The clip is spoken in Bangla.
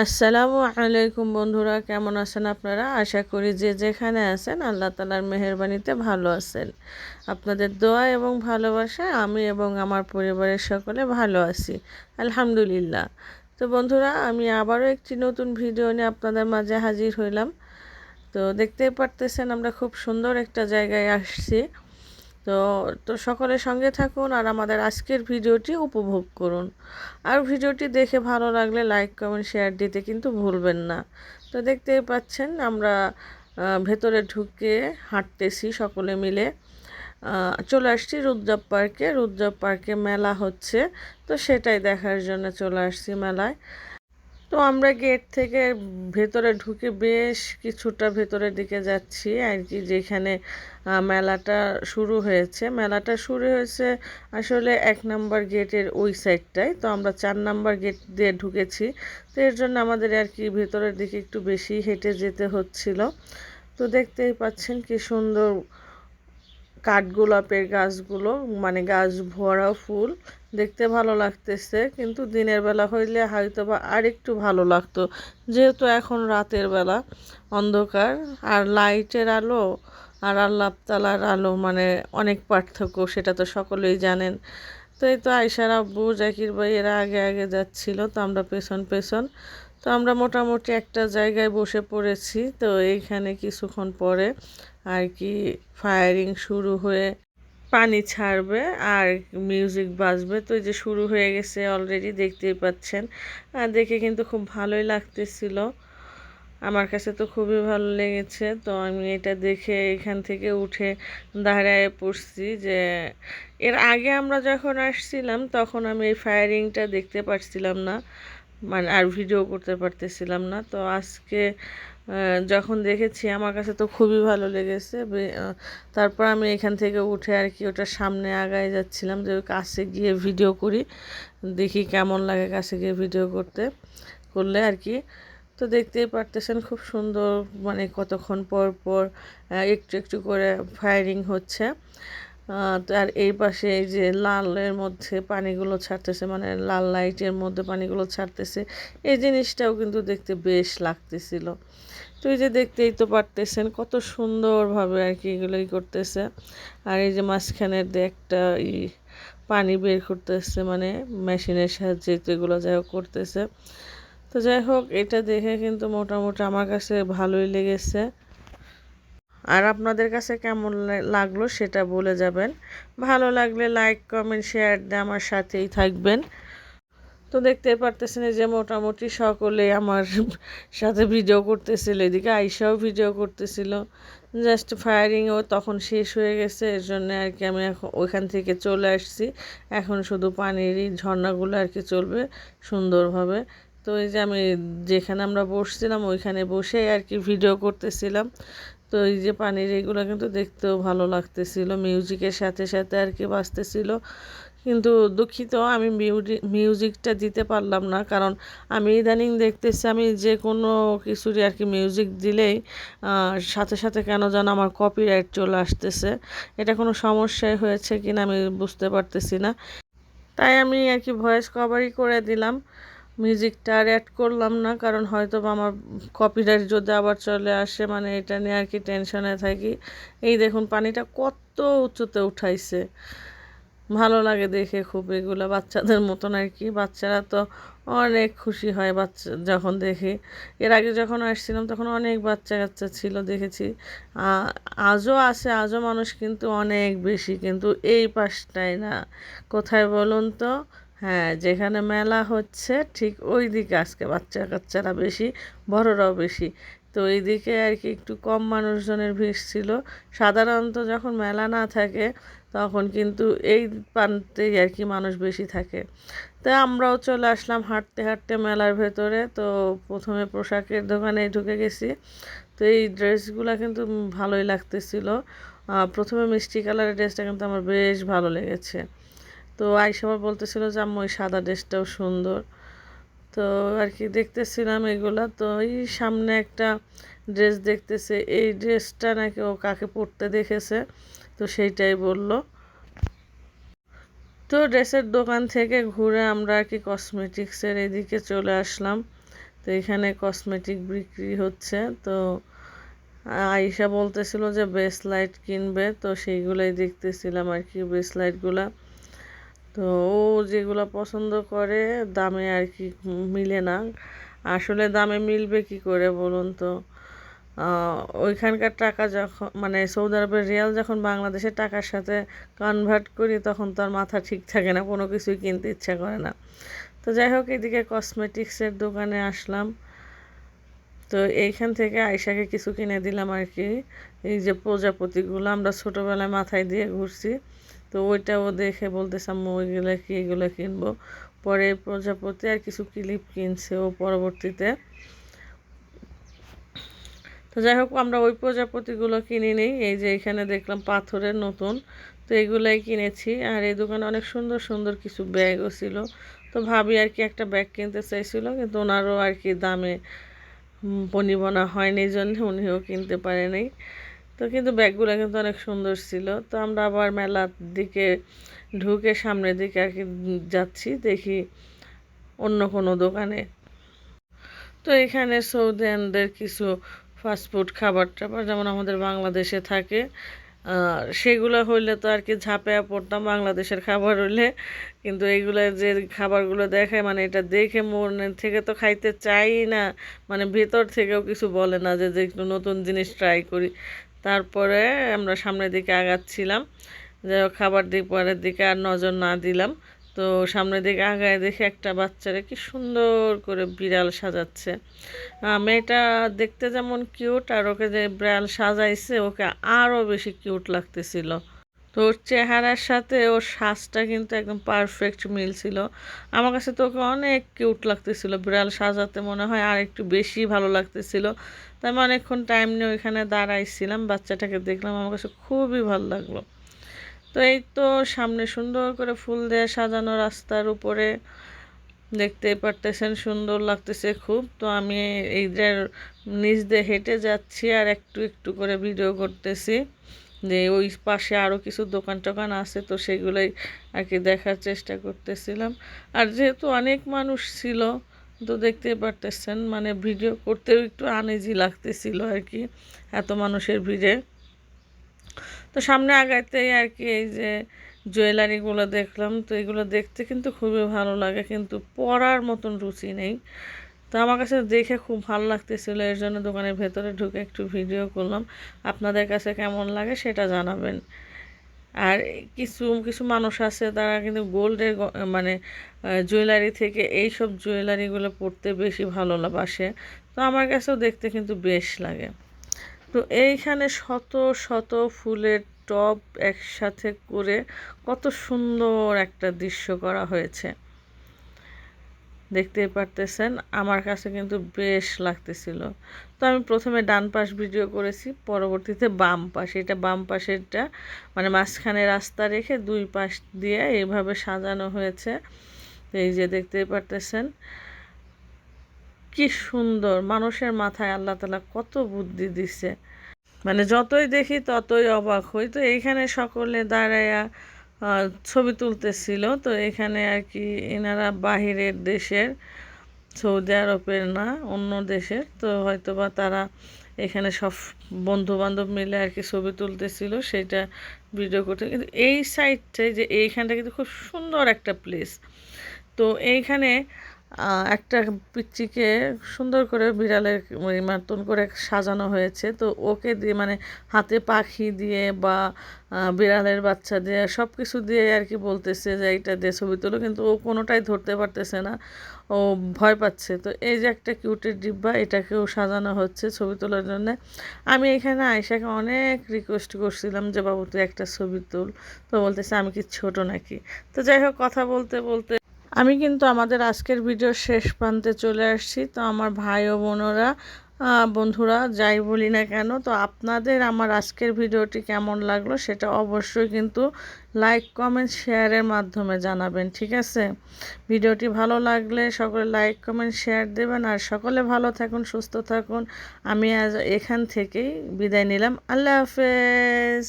আসসালামু আলাইকুম বন্ধুরা, কেমন আছেন আপনারা? আশা করি যে যেখানে আছেন আল্লাহ তালার মেহরবানিতে ভালো আছেন। আপনাদের দোয়া এবং ভালোবাসায় আমি এবং আমার পরিবারের সকলে ভালো আছি, আলহামদুলিল্লাহ। তো বন্ধুরা, আমি আবারও একটি নতুন ভিডিও নিয়ে আপনাদের মাঝে হাজির হইলাম। তো দেখতেই পারতেছেন আমরা খুব সুন্দর একটা জায়গায় আসছি। তো তো সকলের সঙ্গে থাকুন আর আমাদের আজকের ভিডিওটি উপভোগ করুন। আর ভিডিওটি দেখে ভালো লাগলে লাইক কমেন্ট শেয়ার দিতে কিন্তু ভুলবেন না। তো দেখতেই পাচ্ছেন আমরা ভেতরে ঢুকে হাঁটতেছি সকলে মিলে। চলে আসছি রুদ্রাব পার্কে। রুদ্রাব পার্কে মেলা হচ্ছে। তো সেটাই দেখার জন্য চলে আসছি মেলায়। তো আমরা গেট থেকে ভেতরে ঢুকে বেশ কিছুটা ভেতরের দিকে যাচ্ছি, আর কি যেখানে মেলাটা শুরু হয়েছে। মেলাটা শুরু হয়েছে আসলে এক নাম্বার গেটের ওই সাইডটায় তো আমরা চার নাম্বার গেট দিয়ে ঢুকেছি। তো এর জন্য আমাদের আর কি ভেতরের দিকে একটু বেশি হেঁটে যেতে হচ্ছিল। তো দেখতেই পাচ্ছেন কি সুন্দর কাঠগোলাপের গাছগুলো মানে গাছ ভরা ফুল, দেখতে ভালো লাগতেছে। কিন্তু দিনের বেলা হইলে হয়তো বা আর একটু ভালো লাগতো। যেহেতু এখন রাতের বেলা, অন্ধকার, আর লাইটের আলো আর আল্লাহতালার আলো মানে অনেক পার্থক্য, সেটা তো সকলেই জানেন। তো এই তো আয়সার আব্বু, জাকির ভাই, এরা আগে আগে যাচ্ছিল, তো আমরা পেছন পেছন তো আমরা মোটামুটি একটা জায়গায় বসে পড়েছি। তো এইখানে কিছুক্ষণ পরে আর কি ফায়ারিং শুরু হয়ে পানি ছাড়বে আর মিউজিক বাজবে। তো যে শুরু হয়ে গেছে অলরেডি দেখতেই পাচ্ছেন। আর দেখে কিন্তু খুব ভালোই লাগতেছিল। আমার কাছে তো খুবই ভালো লেগেছে। তো আমি এটা দেখে এখান থেকে উঠে দাঁড়ায় পড়ছি যে এর আগে আমরা যখন আসছিলাম, তখন আমি এই ফায়ারিংটা দেখতে পারছিলাম না। মানে আর ভিডিও করতে পারতেছিলাম না। তো আজকে যখন দেখেছি আমার কাছে তো খুবই ভালো লেগেছে তারপর আমি এখান থেকে উঠে আর কি ওটা সামনে আগায় যাচ্ছিলাম যে কাছে গিয়ে ভিডিও করি, দেখি কেমন লাগে কাছে গিয়ে ভিডিও করতে, করলে আর কি। তো দেখতেই পারতেছেন খুব সুন্দর মানে কতক্ষণ পর পর একটু একটু করে ফায়ারিং হচ্ছে। আর এই পাশে এই যে লালের মধ্যে পানিগুলো ছাড়তেছে মানে লাল লাইটের মধ্যে পানিগুলো ছাড়তেছে, এই জিনিসটাও কিন্তু দেখতে বেশ লাগতেছিল। তো এই যে দেখতেই তো পারতেছেন কত সুন্দরভাবে আর কি এগুলোই করতেছে। আর এই যে মাঝখানের একটা ই পানি বের করতেছে মানে মেশিনের সাহায্যে তো এগুলো যাই হোক করতেছে। তো যাই হোক, এটা দেখে কিন্তু মোটামুটি আমার কাছে ভালোই লেগেছে। আর আপনাদের কাছে কেমন লাগল সেটা বলে যাবেন। ভালো লাগলে লাইক, কমেন্ট, শেয়ার দিয়ে আমার সাথেই থাকবেন। তো দেখতে পারতেছেন যে মোটামুটি সকলে আমার সাথে ভিডিও করতেছিল, এদিকে আইসাও ভিডিও করতেছিল। জাস্ট ফায়ারিংও তখন শেষ হয়ে গেছে, এর জন্য আর কি আমি এখন ওইখান থেকে চলে আসছি। এখন শুধু পানিরই ঝর্ণাগুলো আর কি চলবে সুন্দরভাবে। তো এই যে আমি যেখানে আমরা বসছিলাম, ওইখানে বসেই আর কি ভিডিও করতেছিলাম। তো এই যে পানির এগুলো কিন্তু দেখতেও ভালো লাগতেছিল, মিউজিকের সাথে সাথে আর কি বাজতেছিল। কিন্তু দুঃখিত, আমি মিউজিকটা দিতে পারলাম না, কারণ আমি ইদানিং দেখতেছি আমি যে কোনো কিছুরই আর কি মিউজিক দিলেই সাথে সাথে কেন যেন আমার কপিরাইট চলে আসতেছে। এটা কোনো সমস্যায় হয়েছে কিনা আমি বুঝতে পারতেছি না। তাই আমি আর কি ভয়েস কভারই করে দিলাম। মিউজিকটা আর অ্যাড করলাম না, কারণ হয়তো আমার কপিরাইট যদি আবার চলে আসে মানে এটা নিয়ে আর কি টেনশনে থাকি। এই দেখুন, পানিটা কত উঁচুতে উঠাইছে। ভালো লাগে দেখে খুব, এগুলো বাচ্চাদের মতন আর কি। বাচ্চারা তো অনেক খুশি হয় বাচ্চা, যখন দেখে। এর আগে যখন আসছিলাম, তখন অনেক বাচ্চা কাচ্চা ছিল, দেখেছি। আজও আছে, আজও মানুষ কিন্তু অনেক বেশি, কিন্তু এই পাশটায় না। কোথায় বলুন তো? হ্যাঁ যেখানে মেলা হচ্ছে, ঠিক ওই দিকে আজকে বাচ্চা কাচ্চারা বেশি, বড়রাও বেশি। তো এইদিকে আর কি একটু কম মানুষজনের ভিড় ছিল। সাধারণত যখন মেলা না থাকে, তখন কিন্তু এই প্রান্তেই আর কি মানুষ বেশি থাকে। তো আমরাও চলে আসলাম হাঁটতে হাঁটতে মেলার ভেতরে। তো প্রথমে পোশাকের দোকানে ঢুকে গেছি। তো এই ড্রেসগুলো কিন্তু ভালোই লাগতেছিল। প্রথমে মিষ্টি কালারের ড্রেসটা কিন্তু আমার বেশ ভালো লেগেছে। তো আইসা আবার বলতেছিল যে, আম্মু ওই সাদা ড্রেসটাও সুন্দর। তো আর কি দেখতেছিলাম এগুলা। তো এই সামনে একটা ড্রেস দেখতেছে, এই ড্রেসটা নাকি ও কাকে পরতে দেখেছে, তো সেইটাই বলল। তো ড্রেসের দোকান থেকে ঘুরে আমরা আর কি কসমেটিক্সের এদিকে চলে আসলাম। তো এখানে কসমেটিক বিক্রি হচ্ছে। তো আয়েশা বলতেছিল যে বেস্ট লাইট কিনবে। তো সেইগুলাই দেখতেছিলাম আর কি বেস্ট লাইটগুলা তো ও যেগুলো পছন্দ করে দামে আর কি মিলে না। আসলে দামে মিলবে কি করে বলুন তো? ওইখানকার টাকা যখন মানে সৌদি আরবের রিয়াল যখন বাংলাদেশের টাকার সাথে কনভার্ট করি, তখন তার মাথা ঠিক থাকে না, কোনো কিছুই কিনতে ইচ্ছা করে না। তো যাই হোক, এদিকে কসমেটিক্সের দোকানে আসলাম। তো এইখান থেকে আয়সাকে কিছু কিনে দিলাম আর কি। এই যে প্রজাপতিগুলো, আমরা ছোটোবেলায় মাথায় দিয়ে ঘুরছি। তো ওইটাও দেখে বলতেছে, আম্মু, ওইগুলো কি, এগুলো কিনবো? পরে প্রজাপতি আর কিছু ক্লিপ কিনছে ও পরবর্তীতে। তো যাই হোক, আমরা ওই প্রজাপতিগুলো কিনি নিই। এই যে এখানে দেখলাম পাথরের নতুন, তো এগুলাই কিনেছি। আর এই দোকানে অনেক সুন্দর সুন্দর কিছু ব্যাগও ছিল। তো ভাবি আর কি একটা ব্যাগ কিনতে চাইছিল, কিন্তু ওনারও আর কি দামে বনিবনা হয়নি জন্য উনিও কিনতে পারেনি। তো কিন্তু ব্যাগগুলো কিন্তু অনেক সুন্দর ছিল। তো আমরা আবার মেলার দিকে ঢুকে সামনের দিকে আর কি যাচ্ছি, দেখি অন্য কোনো দোকানে। তো এখানে সৌদিয়ানদের কিছু ফাস্টফুড খাবার টাবার যেমন আমাদের বাংলাদেশে থাকে সেগুলো হইলে তো আর কি ঝাঁপেয়া পড়তাম, বাংলাদেশের খাবার হইলে। কিন্তু এইগুলো যে খাবারগুলো দেখায় মানে এটা দেখে মনে থেকে তো খাইতে চাই না মানে ভেতর থেকেও কিছু বলে না যে যে একটু নতুন জিনিস ট্রাই করি। তারপরে আমরা সামনের দিকে আগাচ্ছিলাম। যে খাবার দিক পরের দিকে আর নজর না দিলাম। তো সামনের দিকে আগায় দেখে একটা বাচ্চারা কি সুন্দর করে বিড়াল সাজাচ্ছে। মেয়েটা দেখতে যেমন কিউট আর ওকে যে বিড়াল সাজাইছে, ওকে আরও বেশি কিউট লাগতেছিল। তো ওর চেহারার সাথে ওর শ্বাসটা কিন্তু একদম পারফেক্ট মিল ছিল। আমার কাছে তো ওকে অনেক কিউট লাগতেছিল, বিড়াল সাজাতে মনে হয় আর একটু বেশি ভালো লাগতেছিল। তাই আমি অনেকক্ষণ টাইম নিয়ে ওইখানে দাঁড়াইছিলাম, বাচ্চাটাকে দেখলাম, আমার কাছে খুবই ভালো লাগল। তো এই তো সামনে সুন্দর করে ফুল দিয়ে সাজানো রাস্তার উপরে দেখতেই পারতেছেন, সুন্দর লাগতেছে খুব। তো আমি এই যে নিচ দিয়ে হেঁটে যাচ্ছি আর একটু একটু করে ভিডিও করতেছি। যে ওই পাশে আরও কিছু দোকান টোকান আছে, তো সেগুলোই আর কি দেখার চেষ্টা করতেছিলাম। আর যেহেতু অনেক মানুষ ছিল, তো দেখতেই পারতেছেন মানে ভিডিও করতেও একটু আনেজি লাগতেছিল আর কি, এত মানুষের ভিড়ে। তো সামনে আগাইতেই আর কি এই যে জুয়েলারিগুলো দেখলাম, তো এগুলো দেখতে কিন্তু খুবই ভালো লাগে, কিন্তু পরার মতন রুচি নেই। তো আমার কাছে দেখে খুব ভালো লাগতেছিল, এর জন্য দোকানের ভেতরে ঢুকে একটু ভিডিও করলাম। আপনাদের কাছে কেমন লাগে সেটা জানাবেন। আর কিছু কিছু মানুষ আছে, তারা কিন্তু গোল্ডের মানে জুয়েলারি থেকে এই সব জুয়েলারিগুলো পড়তে বেশি ভালো বাসে তো আমার কাছেও দেখতে কিন্তু বেশ লাগে। তো এইখানে শত শত ফুলের টব একসাথে করে কত সুন্দর একটা দৃশ্য করা হয়েছে। দেখতেই পারতেছেন। আমার কাছে কিন্তু বেশ লাগতেছিল। তো আমি প্রথমে ডান পাশ ভিডিও করেছি, পরবর্তীতে বাম পাশ। এটা বাম পাশেরটা মানে মাঝখানে রাস্তা রেখে দুই পাশ দিয়ে এইভাবে সাজানো হয়েছে। এই যে দেখতেই পারতেছেন। কি সুন্দর! মানুষের মাথায় আল্লাহ তালা কত বুদ্ধি দিছে। মানে যতই দেখি ততই অবাক হই। তো এইখানে সকলে দাঁড়াইয়া ছবি তুলতেছিল। তো এখানে আর কি এনারা বাহিরের দেশের, সৌদি আরবের না, অন্য দেশের। তো হয়তো বা তারা এখানে সব বন্ধুবান্ধব মিলে আর কি ছবি তুলতেছিল, সেটা ভিডিও করতে। কিন্তু এই সাইডটাই যে এইখানটা কিন্তু খুব সুন্দর একটা প্লেস তো এইখানে একটা পিচ্চিকে সুন্দর করে বিড়ালের মতন করে সাজানো হয়েছে। তো ওকে দিয়ে মানে হাতে পাখি দিয়ে বা বিড়ালের বাচ্চা দিয়ে সব কিছু দিয়ে আর কি বলতেছে যে এইটা দিয়ে ছবি তোলো, কিন্তু ও কোনোটাই ধরতে পারতেছে না। ও ভয় পাচ্ছে। তো এই যে একটা কিউটের ডিব্বা, এটাকেও সাজানো হচ্ছে ছবি তোলার জন্য। আমি এখানে আয়সাকে অনেক রিকোয়েস্ট করছিলাম যে, বাবু, তুই একটা ছবি তুল। তো বলতেছে, আমি কি ছোট নাকি? তো যাই হোক, কথা বলতে বলতে আমি কিন্তু আমাদের আজকের ভিডিও শেষ প্রান্তে চলে আসছি। তো আমার ভাই ও বোনরা বন্ধুরা, যাই বলি না কেন, তো আপনাদের আমার আজকের ভিডিওটি কেমন লাগল সেটা অবশ্যই কিন্তু লাইক কমেন্ট শেয়ারের মাধ্যমে জানাবেন, ঠিক আছে? ভিডিওটি ভালো লাগলে সকলে লাইক কমেন্ট শেয়ার দেবেন আর সকলে ভালো থাকুন, সুস্থ থাকুন। আমি আজ এখান থেকেই বিদায় নিলাম। আল্লাহ হাফেজ।